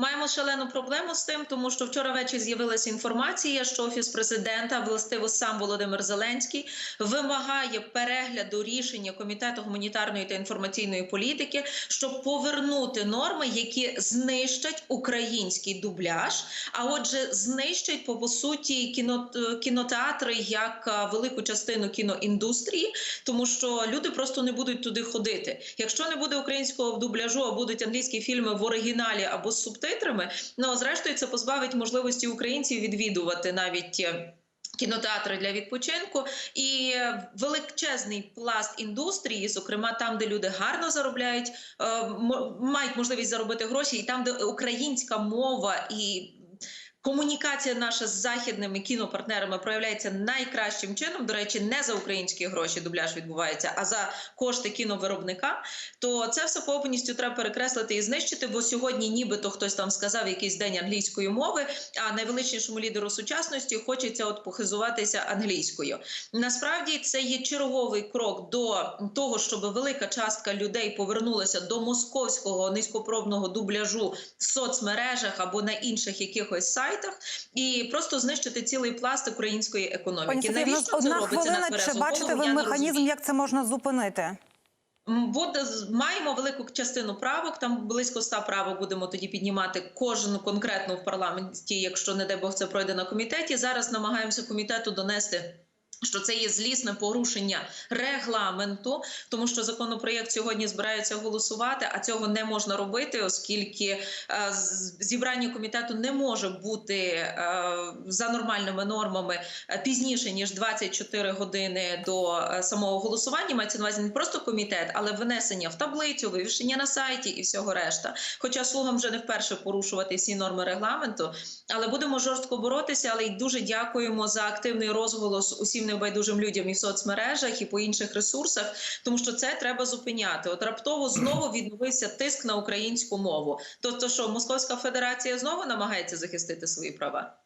Маємо шалену проблему з тим, тому що вчора ввечері з'явилася інформація, що офіс президента, властиво сам Володимир Зеленський, вимагає перегляду рішення комітету гуманітарної та інформаційної політики, щоб повернути норми, які знищать український дубляж. А отже, знищать по, суті кіно, кінотеатри як велику частину кіноіндустрії, тому що люди просто не будуть туди ходити. Якщо не буде українського дубляжу, а будуть англійські фільми в оригіналі або з ну зрештою це позбавить можливості українців відвідувати навіть. е, Кінотеатри для відпочинку і величезний пласт індустрії, зокрема там, де люди гарно заробляють, е, мають можливість заробити гроші, і там, де українська мова і комунікація наша з західними кінопартнерами проявляється найкращим чином. До речі, не за українські гроші дубляж відбувається, а за кошти кіновиробника. То це все повністю треба перекреслити і знищити. Бо сьогодні, нібито хтось там сказав якийсь день англійської мови, а найвеличнішому лідеру сучасності хочеться от похизуватися англійською. Насправді це є черговий крок до того, щоб велика частка людей повернулася до московського низькопробного дубляжу в соцмережах або на інших якихось сайтах, і просто знищити цілий пласт української економіки. Пані нас Навіщо це одна робиться на хвилина. Чи бачите ви механізм, як це можна зупинити? Буде маємо велику частину правок. Там близько 100 правок будемо тоді піднімати кожну конкретну в парламенті, якщо не дай Бог це пройде на комітеті. Зараз намагаємося комітету донести. Що це є злісне порушення регламенту, тому що законопроєкт сьогодні збирається голосувати, а цього не можна робити, оскільки е, зібрання комітету не може бути е, за нормальними нормами е, пізніше ніж 24 години до самого голосування. Мається на увазі не просто комітет, але внесення в таблицю, вивішення на сайті і всього решта. Хоча слугам вже не вперше порушувати всі норми регламенту, але будемо жорстко боротися. Але й дуже дякуємо за активний розголос усім небайдужим людям і в соцмережах, і по інших ресурсах, тому що це треба зупиняти. От раптово знову відновився тиск на українську мову. Тобто, що Московська Федерація знову намагається захистити свої права.